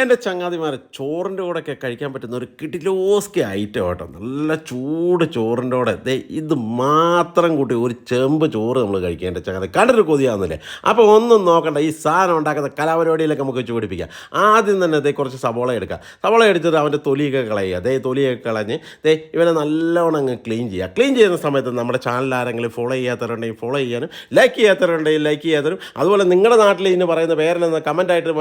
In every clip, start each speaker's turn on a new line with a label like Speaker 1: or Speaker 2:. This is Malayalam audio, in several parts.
Speaker 1: എന്റെ ചങ്ങാതിമാരെ ചോറിന്റെ കൂടെയൊക്കെ കഴിക്കാൻ പറ്റുന്ന ഒരു കിടിലോസ്കി ഐറ്റം കേട്ടോ നല്ല ചൂട് ചോറിന്റെ കൂടെ. ദേ ഇത് മാത്രം കൂട്ടി ഒരു ചെമ്പ് ചോറ് നമ്മൾ കഴിക്കുക എന്റെ ചങ്ങാതി. കണ്ടൊരു കൊതിയാവുന്നില്ലേ? അപ്പോൾ ഒന്നും നോക്കണ്ട ഈ സാധനം ഉണ്ടാക്കുന്ന കലാപരിപാടിയിലൊക്കെ നമുക്ക് വെച്ച് പിടിപ്പിക്കാം. ആദ്യം തന്നെ ദേ കുറച്ച് സവോള എടുക്കുക സവോള എടുത്തിട്ട് അവന്റെ തൊലിയൊക്കെ കളയുക. ദേ തൊലിയൊക്കെ കളഞ്ഞ് ദേ ഇവനെ നല്ലോണം അങ്ങ് ക്ലീൻ ചെയ്യുക. ക്ലീൻ ചെയ്യുന്ന സമയത്ത് നമ്മുടെ ചാനൽ ആരെങ്കിലും ഫോളോ ചെയ്യാത്തവരുണ്ടെങ്കിൽ ഫോളോ ചെയ്യാനും ലൈക്ക് ചെയ്യാത്തവരുണ്ടെങ്കിൽ ലൈക്ക് ചെയ്യാത്തവരും അതുപോലെ നിങ്ങളുടെ നാട്ടിൽ ഇന്ന് പറയുന്ന പേരിൽ നിന്ന് കമന്റായിട്ട്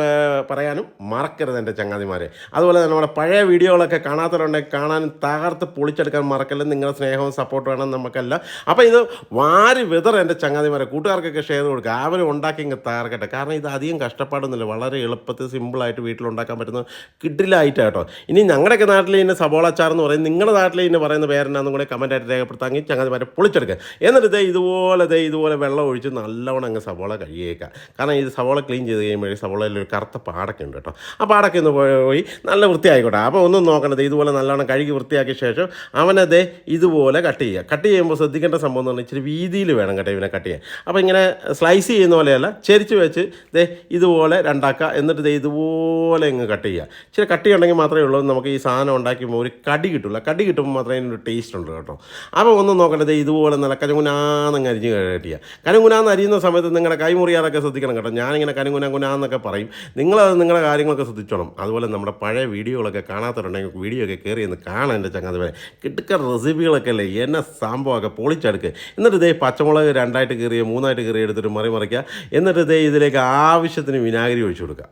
Speaker 1: പറയാനും മറക്കരുത്. എന്റെ ചങ്ങാതിമാരെ. അതുപോലെ തന്നെ നമ്മുടെ പഴയ വീഡിയോകളൊക്കെ കാണാത്തവരുണ്ടെങ്കിൽ കാണാനും തകർത്ത് പൊളിച്ചെടുക്കാൻ മറക്കല്ല നിങ്ങളുടെ സ്നേഹവും സപ്പോർട്ട് വേണം നമുക്കല്ല. അപ്പോൾ ഇത് വാരി വിതർ എന്റെ ചങ്ങാതിമാരെ. കൂട്ടുകാർക്കൊക്കെ ഷെയർ കൊടുക്കുക അവർ ഉണ്ടാക്കി ഇങ്ങ് തകർക്കട്ടെ. കാരണം ഇത് അധികം കഷ്ടപ്പാടൊന്നുമില്ല. വളരെ എളുപ്പത്തിൽ സിമ്പിളായിട്ട് വീട്ടിലുണ്ടാക്കാൻ പറ്റുന്ന കിഡിലായിട്ട് കേട്ടോ. ഇനി ഞങ്ങളുടെയൊക്കെ നാട്ടിൽ ഇന്ന് സബോള അച്ചാർ എന്ന് പറയും നിങ്ങളുടെ നാട്ടിൽ ഇതിന് പറയുന്ന പേരെന്നാന്നും കൂടെ കമന്റായിട്ട് രേഖപ്പെടുത്താമെങ്കിൽ ചങ്ങാതിമാരെ പൊളിച്ചെടുക്കുക എന്നിട്ട് ദേ ഇതുപോലെ ദേ ഇതുപോലെ വെള്ളം ഒഴിച്ച് നല്ലവണ്ണം അങ്ങ് സബോള കഴിയേക്കാം കാരണം ഇത് സവോള ക്ലീൻ ചെയ്ത് കഴിയുമ്പോഴേ സവോളയിൽ ഒരു കറുത്ത പാടൊക്കെ ഉണ്ട് കേട്ടോ. ആ പാടൊക്കെ ഒന്ന് പോയി നല്ല വൃത്തിയായിക്കോട്ടെ. അപ്പോൾ ഒന്നും നോക്കണത് ഇതുപോലെ നല്ലവണ്ണം കഴുകി വൃത്തിയാക്കിയ ശേഷം അവനത് ഇതുപോലെ കട്ട് ചെയ്യുക. കട്ട് ചെയ്യുമ്പോൾ ശ്രദ്ധിക്കേണ്ട സംഭവം എന്ന് പറഞ്ഞാൽ ഇച്ചിരി വീതിയിൽ വേണം കേട്ടോ ഇവനെ കട്ട് ചെയ്യാൻ. അപ്പോൾ ഇങ്ങനെ സ്ലൈസ് ചെയ്യുന്ന പോലെയല്ല ചെരിച്ച് വെച്ച് ദേ ഇതുപോലെ രണ്ടാക്കുക എന്നിട്ട് ദേ ഇതുപോലെ ഇങ്ങ് കട്ട് ചെയ്യുക. ഇച്ചിരി കട്ടി ഉണ്ടെങ്കിൽ മാത്രമേ ഉള്ളൂ നമുക്ക് ഈ സാധനം ഉണ്ടാക്കുമ്പോൾ ഒരു കടി കിട്ടില്ല കടി കിട്ടുമ്പോൾ മാത്രമേ അതിനൊരു ടേസ്റ്റ് ഉണ്ട് കേട്ടോ. അപ്പോൾ ഒന്നും നോക്കണ്ടത് ഇതുപോലെ നല്ല കനുകുനാന്നങ്ങ് അരിഞ്ഞ് കട്ടിക്കുക കനുകുനാന്ന് അരിയുന്ന സമയത്ത് നിങ്ങളുടെ കൈ മുറിയാതൊക്കെ ശ്രദ്ധിക്കണം കേട്ടോ. ഞാനിങ്ങനെ കനുകുന കുനാന്നൊക്കെ പറയും. നിങ്ങളത് നിങ്ങളുടെ കാര്യങ്ങളൊക്കെ ശ്രദ്ധിച്ചോണം അതുപോലെ നമ്മുടെ പഴയ വീഡിയോകളൊക്കെ കാണാത്തവരുണ്ടെങ്കിൽ വീഡിയോ ഒക്കെ കയറി ഒന്ന് കാണാൻ എന്റെ ചങ്ങാതി വരെ. കിട്ടുക്ക റെസിപ്പികളൊക്കെ അല്ലേ? എന്നെ സംഭവമൊക്കെ പൊളിച്ചെടുക്കുക എന്നിട്ട് ഇതേ പച്ചമുളക് രണ്ടായിട്ട് കയറിയ മൂന്നായിട്ട് കയറി എടുത്തിട്ട് മറി മറിക്കുക എന്നിട്ട് ഇതേ ഇതിലേക്ക് ആവശ്യത്തിന് വിനാഗിരി ഒഴിച്ചു കൊടുക്കുക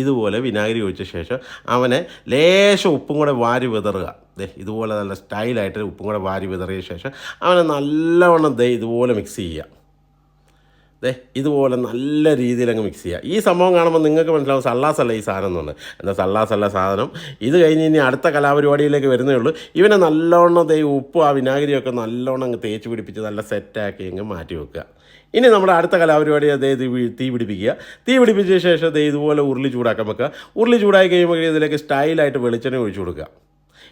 Speaker 1: ഇതുപോലെ വിനാഗിരി ഒഴിച്ച ശേഷം അവനെ ലേശം ഉപ്പും കൂടെ വാരി വിതറുക. ദേ ഇതുപോലെ നല്ല സ്റ്റൈലായിട്ട് ഉപ്പും കൂടെ വാരി വിതറിയ ശേഷം അവനെ നല്ലവണ്ണം ദേ ഇതുപോലെ മിക്സ് ചെയ്യുക. ദേ ഇതുപോലെ നല്ല രീതിയിൽ അങ്ങ് മിക്സ് ചെയ്യുക ഈ സംഭവം കാണുമ്പോൾ നിങ്ങൾക്ക് മനസ്സിലാവും സല്ലാസ് അല്ല ഈ സാധനം എന്നുണ്ട് എന്താ സല്ലാസ് അല്ല സാധനം? ഇത് കഴിഞ്ഞ് ഇനി അടുത്ത കലാപരിപാടിയിലേക്ക് വരുന്നേ ഉള്ളൂ. ഇവനെ നല്ലവണ്ണം ദേ ഉപ്പും ആ വിനാഗിരിയൊക്കെ നല്ലോണം അങ്ങ് തേച്ച് പിടിപ്പിച്ച് നല്ല സെറ്റാക്കി അങ്ങ് മാറ്റി വെക്കുക. ഇനി നമ്മുടെ അടുത്ത കലാപരിപാടി അതേ തീ പിടിപ്പിക്കുക. തീ പിടിപ്പിച്ച ശേഷം അതേ ഇതുപോലെ ഉരുളി ചൂടാക്കാൻ വെക്കുക. ഉരുളി ചൂടായി കഴിയുമ്പോൾ ഇതിലേക്ക് സ്റ്റൈലായിട്ട് വെളിച്ചെണ്ണ ഒഴിച്ചു കൊടുക്കുക.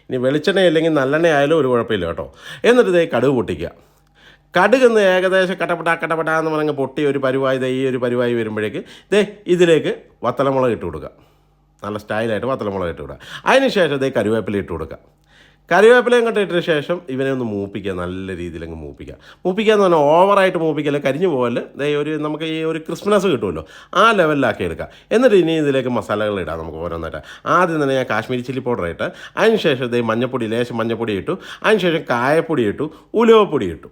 Speaker 1: ഇനി വെളിച്ചെണ്ണ ഇല്ലെങ്കിൽ നല്ലെണ്ണ ആയാലും ഒരു കുഴപ്പമില്ല കേട്ടോ. എന്നിട്ട് ഇതേ കടുക് പൊട്ടിക്കുക. കടുകെന്ന് ഏകദേശം കട്ടപ്പട്ട കട്ടപ്പട്ട എന്ന് പറഞ്ഞ് പൊട്ടി ഒരു പരിവായി ദേ ഈ ഒരു പരിവായി വരുമ്പോഴേക്ക് ദേ ഇതിലേക്ക് വത്തലമുളക് ഇട്ട് കൊടുക്കുക. നല്ല സ്റ്റൈലായിട്ട് വത്തലമുളക് ഇട്ട് കൊടുക്കുക. അതിന് ശേഷം ദേ കരുവേപ്പില ഇട്ട് കൊടുക്കുക. കറിവേപ്പിലയും കൊണ്ട് ഇട്ട ശേഷം ഇവനെ ഒന്ന് മൂപ്പിക്കുക നല്ല രീതിയിൽ അങ്ങ് മൂപ്പിക്കുക. മൂപ്പിക്കുക എന്ന് പറഞ്ഞാൽ ഓവറായിട്ട് മൂപ്പിക്കല്ല കരിഞ്ഞു പോകൽ ദേ ഒരു നമുക്ക് ഈ ഒരു ക്രിസ്മസ് കിട്ടുമല്ലോ. ആ ലെവലിലാക്കി എടുക്കുക. എന്നിട്ട് ഇനി ഇതിലേക്ക് മസാലകൾ ഇടാം നമുക്ക് ഓരോന്നായിട്ട്. ആദ്യം തന്നെ ഞാൻ കാശ്മീരി ചില്ലി പൗഡർ ഇട്ട് അതിന് ശേഷം ഇതേ മഞ്ഞപ്പൊടി ലേശം മഞ്ഞപ്പൊടി ഇട്ടു. അതിനുശേഷം കായപ്പൊടി ഇട്ടു ഉലുവപ്പൊടി ഇട്ടു.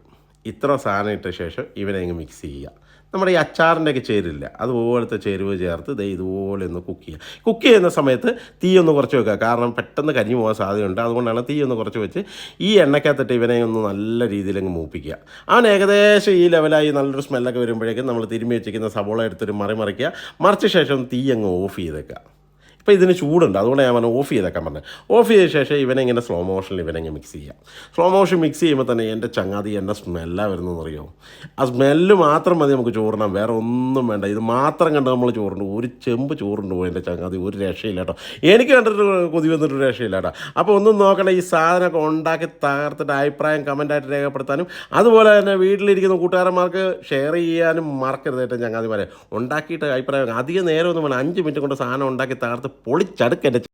Speaker 1: ഇത്ര സാധനം ഇട്ട ശേഷം ഇവനെ അങ്ങ് മിക്സ് ചെയ്യുക. നമ്മുടെ ഈ അച്ചാറിന്റെ ഒക്കെ ചേരില്ല. അതുപോലത്തെ ചേരുവ ചേർത്ത് ദേ ഇതുപോലെ ഒന്ന് കുക്ക് ചെയ്യുക. കുക്ക് ചെയ്യുന്ന സമയത്ത് തീ ഒന്ന് കുറച്ച് വെക്കുക. കാരണം പെട്ടെന്ന് കരിഞ്ഞു പോകാൻ സാധ്യതയുണ്ട്. അതുകൊണ്ടാണ് തീ ഒന്ന് കുറച്ച് വെച്ച് ഈ എണ്ണക്കകത്തിട്ട് ഇവനെ ഒന്ന് നല്ല രീതിയിൽ അങ്ങ് മൂപ്പിക്കുക. അവൻ ഏകദേശം ഈ ലെവലായി നല്ലൊരു സ്മെല്ലൊക്കെ വരുമ്പോഴേക്കും നമ്മൾ തിരുമ്മി വെച്ചിരിക്കുന്ന സവോള എടുത്തിട്ട് മറി മറിക്കുക മറിച്ച ശേഷം തീ അങ്ങ് ഓഫ് ചെയ്തേക്കുക. ഇപ്പോൾ ഇതിന് ചൂടുണ്ട്. അതുകൊണ്ട് ഞാൻ പറഞ്ഞു ഓഫ് ചെയ്തേക്കാൻ പറഞ്ഞത് ഓഫ് ചെയ്ത ശേഷം ഇവനെ ഇങ്ങനെ സ്ലോ മോഷനിൽ ഇവനെ ഇങ്ങനെ മിക്സ് ചെയ്യാം. സ്ലോ മോഷൻ മിക്സ് ചെയ്യുമ്പോൾ തന്നെ എന്റെ ചങ്ങാതി എന്റെ സ്മെല്ലാണ് വരുന്നതെന്ന് അറിയോ ആ സ്മെല്ല് മാത്രം മതി നമുക്ക് ചോറിനാൻ വേറെ ഒന്നും വേണ്ട. ഇത് മാത്രം കണ്ട് നമ്മൾ ചോറുണ്ട്. ഒരു ചെമ്പ് ചോറുണ്ട് പോയി എന്റെ ചങ്ങാതി. ഒരു രക്ഷയില്ല കേട്ടോ. എനിക്ക് കണ്ടിട്ട് കൊതി വന്നിട്ട് രക്ഷയില്ല കേട്ടോ. അപ്പോൾ ഒന്നും നോക്കണ്ട. ഈ സാധനമൊക്കെ ഉണ്ടാക്കി തകർത്തിട്ട് അഭിപ്രായം കമന്റായിട്ട് രേഖപ്പെടുത്താനും അതുപോലെ തന്നെ വീട്ടിലിരിക്കുന്ന കൂട്ടുകാരന്മാർക്ക് ഷെയർ ചെയ്യാനും മറക്കരുത് കേട്ടോ ചങ്ങാതിമാരെ. ഉണ്ടാക്കിയിട്ട് അഭിപ്രായം അധികം നേരം ഒന്നും വേണം അഞ്ച് മിനിറ്റ് കൊണ്ട് സാധനം ഉണ്ടാക്കി തകർത്ത് പൊളിച്ചടുക്കന്റെ